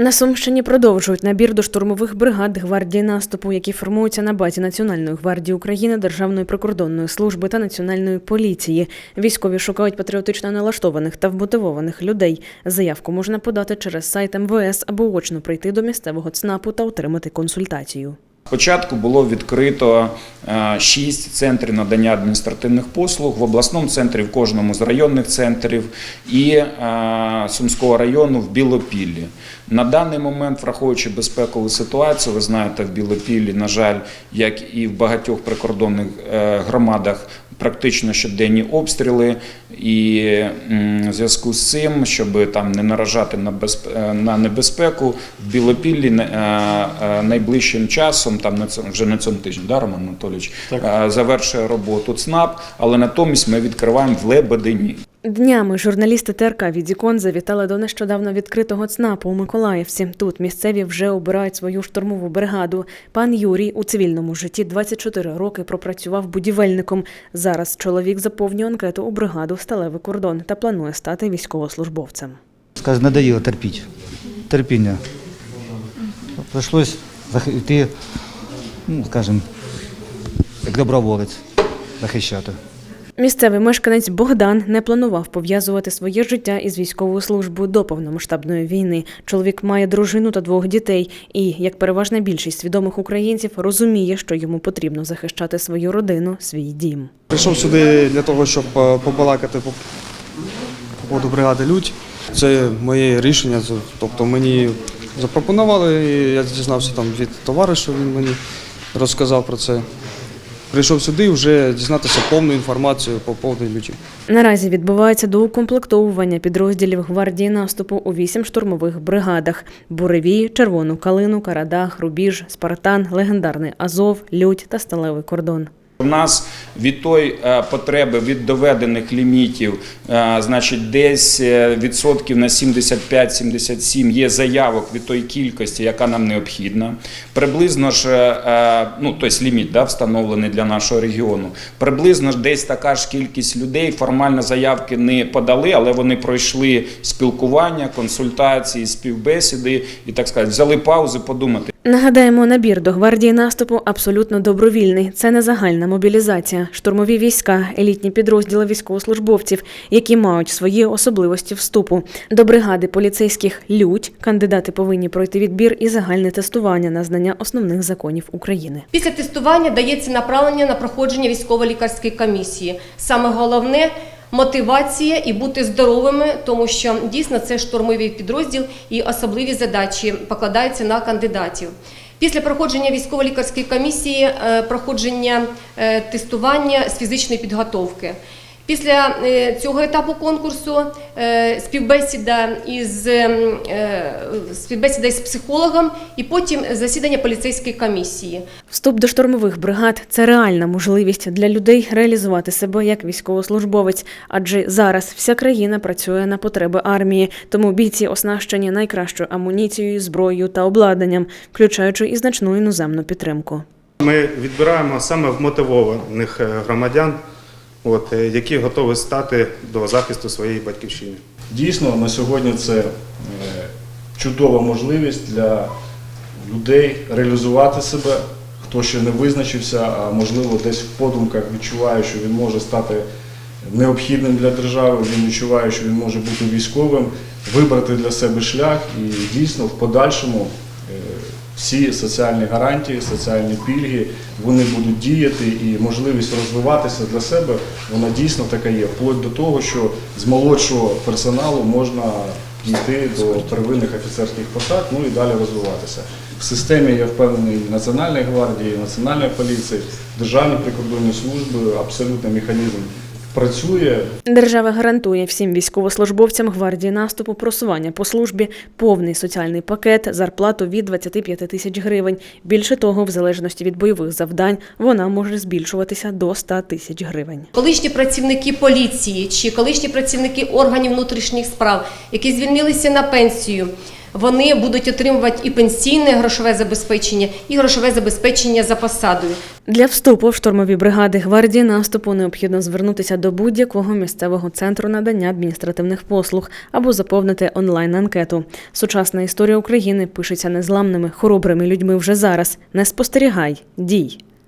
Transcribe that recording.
На Сумщині продовжують набір до штурмових бригад гвардії наступу, які формуються на базі Національної гвардії України, Державної прикордонної служби та національної поліції. Військові шукають патріотично налаштованих та вмотивованих людей. Заявку можна подати через сайт МВС або очно прийти до місцевого ЦНАПу та отримати консультацію. Спочатку було відкрито е, шість центрів надання адміністративних послуг в обласному центрі, в кожному з районних центрів і е, Сумського району в Білопіллі. На даний момент, враховуючи безпекову ситуацію, ви знаєте, в Білопіллі, на жаль, як і в багатьох прикордонних е, громадах, практично щоденні обстріли, і в зв'язку з цим, щоб там не наражати на безп- е, на небезпеку, в Білопіллі е, е, найближчим часом, там на цьому вже на цьому тижні, да, Роман Анатолійович, так. завершує роботу ЦНАП, але натомість ми відкриваємо в Лебедині. Днями журналісти ТРК «Відікон» завітали до нещодавно відкритого ЦНАПу у Миколаївці. Тут місцеві вже обирають свою штурмову бригаду. Пан Юрій у цивільному житті 24 роки пропрацював будівельником. Зараз чоловік заповнює анкету у бригаду «Сталевий кордон» та планує стати військовослужбовцем. Скажу, надоело терпіть. Терпіння. Прийшлось зах- йти, ну, скажімо, як доброволець захищати. Місцевий мешканець Богдан не планував пов'язувати своє життя із військовою службою до повномасштабної війни. Чоловік має дружину та двох дітей, і, як переважна більшість свідомих українців, розуміє, що йому потрібно захищати свою родину, свій дім. Прийшов сюди для того, щоб е, побалакати по, по поводу бригади Людь. Це моє рішення. Тобто мені запропонували, я дізнався там від товариша, він мені розказав про це. Прийшов сюди вже дізнатися повну інформацію по поводу Люті. Наразі відбувається доукомплектовування підрозділів гвардії наступу у вісім штурмових бригадах: Буревій, Червону Калину, Карадах, Рубіж, Спартан, легендарний Азов, Людь та Сталевий кордон. У нас від той е, потреби від доведених лімітів, е, значить, десь е, відсотків на 75-77 є заявок від тої кількості, яка нам необхідна. Приблизно ж, ну тобто ліміт да, встановлений для нашого регіону. Приблизно ж десь така ж кількість людей формально заявки не подали, але вони пройшли спілкування, консультації, співбесіди і так сказати, взяли паузу подумати. Нагадаємо, набір до гвардії наступу абсолютно добровільний. Це не загальна мобілізація. Штурмові війська, елітні підрозділи військовослужбовців, які мають свої особливості вступу. До бригади поліцейських лють кандидати повинні пройти відбір і загальне тестування на знання основних законів України. Після тестування дається направлення на проходження військово-лікарської комісії. Саме головне мотивація і бути здоровими, тому що дійсно це штурмовий підрозділ і особливі задачі покладаються на кандидатів. Після проходження військово-лікарської комісії е, проходження е, тестування з фізичної підготовки. Після е, цього етапу конкурсу е, співбесіда із е, співбесіда із психологом і потім засідання поліцейської комісії. Вступ до штурмових бригад це реальна можливість для людей реалізувати себе як військовослужбовець, адже зараз вся країна працює на потреби армії, тому бійці оснащені найкращою амуніцією, зброєю та обладнанням, включаючи і значну іноземну підтримку. Ми відбираємо саме вмотивованих громадян, от, е, які готові стати до захисту своєї батьківщини. Дійсно, на сьогодні це е, чудова можливість для людей реалізувати себе, хто ще не визначився, а можливо десь в подумках відчуває, що він може стати необхідним для держави, він відчуває, що він може бути військовим, вибрати для себе шлях і дійсно в подальшому всі соціальні гарантії, соціальні пільги, вони будуть діяти і можливість розвиватися для себе, вона дійсно така є. Вплоть до того, що з молодшого персоналу можна йти до первинних офіцерських посад, ну і далі розвиватися. В системі, я впевнений, Національної гвардії, Національної поліції, Державної прикордонної служби абсолютно механізм працює. Держава гарантує всім військовослужбовцям гвардії наступу просування по службі, повний соціальний пакет, зарплату від 25 тисяч гривень. Більше того, в залежності від бойових завдань, вона може збільшуватися до 100 тисяч гривень. Колишні працівники поліції чи колишні працівники органів внутрішніх справ, які звільнилися на пенсію, вони будуть отримувати і пенсійне грошове забезпечення, і грошове забезпечення за посадою. Для вступу в штурмові бригади гвардії наступу необхідно звернутися до будь-якого місцевого центру надання адміністративних послуг або заповнити онлайн-анкету. Сучасна історія України пишеться незламними, хоробрими людьми вже зараз. Не спостерігай, дій.